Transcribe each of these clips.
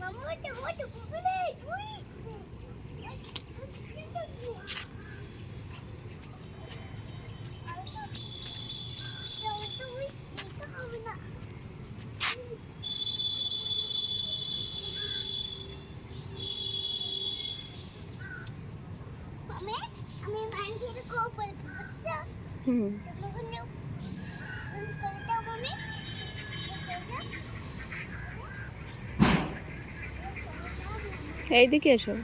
Мамуля, вот, гуляй, твой. হুম। এইদিকে এসো।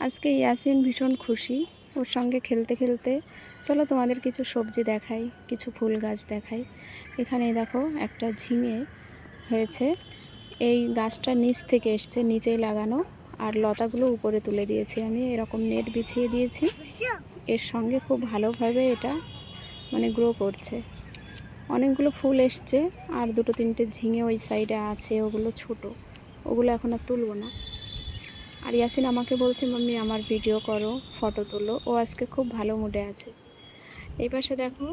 আজকে ইয়াসিন ভীষণ খুশি। ওর সঙ্গে খেলতে খেলতে চলো তোমাদের কিছু সবজি দেখাই, কিছু ফুল গাছ দেখাই। এখানে দেখো একটা ঝিঙে হয়েছে। এই গাছটা নিচ থেকে এসছে, নিচেই লাগানো। আর লতাগুলো উপরে তুলে দিয়েছি আমি। এরকম নেট বিছিয়ে দিয়েছি। এর সঙ্গে খুব ভালোভাবে এটা মানে গ্রো করছে। অনেকগুলো ফুল এসছে আর দুটো তিনটে ঝিঙে ওই সাইডে আছে, ওগুলো ছোট। ওগুলো এখন আর তুলবো না। আর ইয়াসিন আমাকে বলছে, মাম্মি, আমার ভিডিও করো ফটো তোলো। ও আজকে খুব ভালো মুডে আছে। এই পাশে দেখো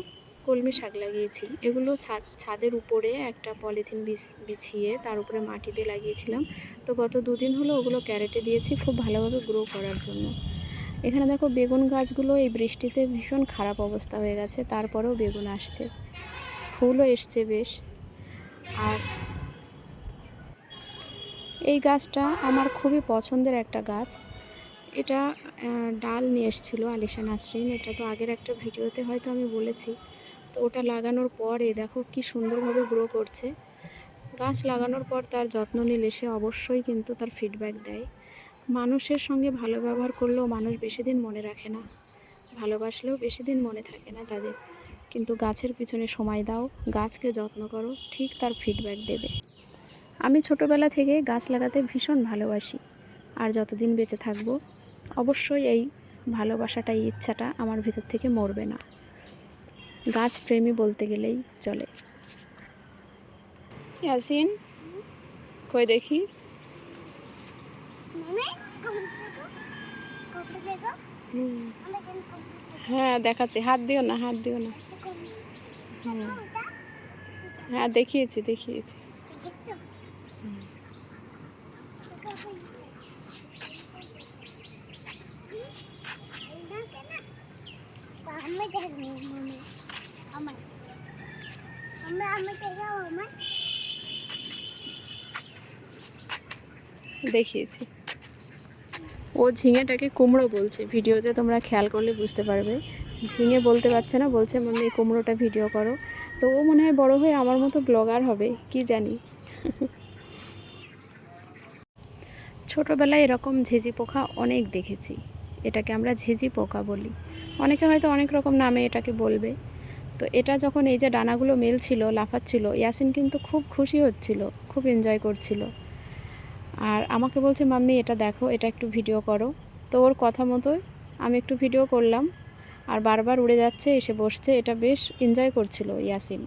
কলমি শাক লাগিয়েছি। এগুলো ছাদ, ছাদের উপরে একটা পলিথিন বিছ- বিছিয়ে তার উপরে মাটি দিয়ে লাগিয়েছিলাম। তো গত দুদিন হলো ওগুলো ক্যারেটে দিয়েছি, খুব ভালোভাবে গ্রো করার জন্য। এখানে দেখো বেগুন গাছগুলো এই বৃষ্টিতে ভীষণ খারাপ অবস্থা হয়ে গেছে, তারপরেও বেগুন আসছে। ফুলও এসছে বেশ। আর এই গাছটা আমার খুবই পছন্দের একটা গাছ। এটা ডাল নিয়ে এসেছিল আলিশা নাসরিন এটা তো আগের একটা ভিডিওতে হয়তো আমি বলেছি। তো ওটা লাগানোর পরে দেখো কি সুন্দরভাবে গ্রো করছে। গাছ লাগানোর পর তার যত্ন নিলে সে অবশ্যই কিন্তু তার ফিডব্যাক দেয়। মানুষের সঙ্গে ভালো ব্যবহার করলেও মানুষ বেশি দিন মনে রাখে না। ভালোবাসলেও বেশি দিন মনে থাকে না তাদের। কিন্তু গাছের পিছনে সময় দাও, গাছকে যত্ন করো, ঠিক তার ফিডব্যাক দেবে। আমি ছোটোবেলা থেকে গাছ লাগাতে ভীষণ ভালোবাসি। আর যতদিন বেঁচে থাকব, অবশ্যই এই ভালোবাসাটা ইচ্ছাটা আমার ভিতর থেকে মরবে না। গাছ প্রেমী বলতে গেলেই চলে। ইয়াসিন কই দেখি? হ্যাঁ দেখাচ্ছি। হাত দিও না হাত দিও না। হ্যাঁ দেখিয়েছি দেখিয়েছি। হুম। আমি দেখব আমার আমি আমি দেখব আমার দেখিয়েছি। ও ঝিঙেটাকে কুমড়ো বলছে। ভিডিওতে তোমরা খেয়াল করলে বুঝতে পারবে। ঝিঙে বলতে পারছে না, বলছে, মাম্মি কুমড়োটা ভিডিও করো। তো ও মনে হয় বড় হয়ে আমার মতো ব্লগার হবে, কি জানি। ছোটোবেলায় এরকম ঝিঝি পোকা অনেক দেখেছি। এটাকে আমরা ঝিঝি পোকা বলি। অনেকে হয়তো অনেক রকম নামে এটাকে বলবে। তো এটা যখন এই যে ডানাগুলো মেলছিল, লাফাচ্ছিল, ইয়াসিন কিন্তু খুব খুশি হচ্ছিল, খুব এনজয় করছিল। আর আমাকে বলছে, মাম্মি, এটা দেখো, এটা একটু ভিডিও করো। তো ওর কথা মতো আমি একটু ভিডিও করলাম। আর বারবার উড়ে যাচ্ছে, এসে বসছে, এটা বেশ এনজয় করছিল ইয়াসিন।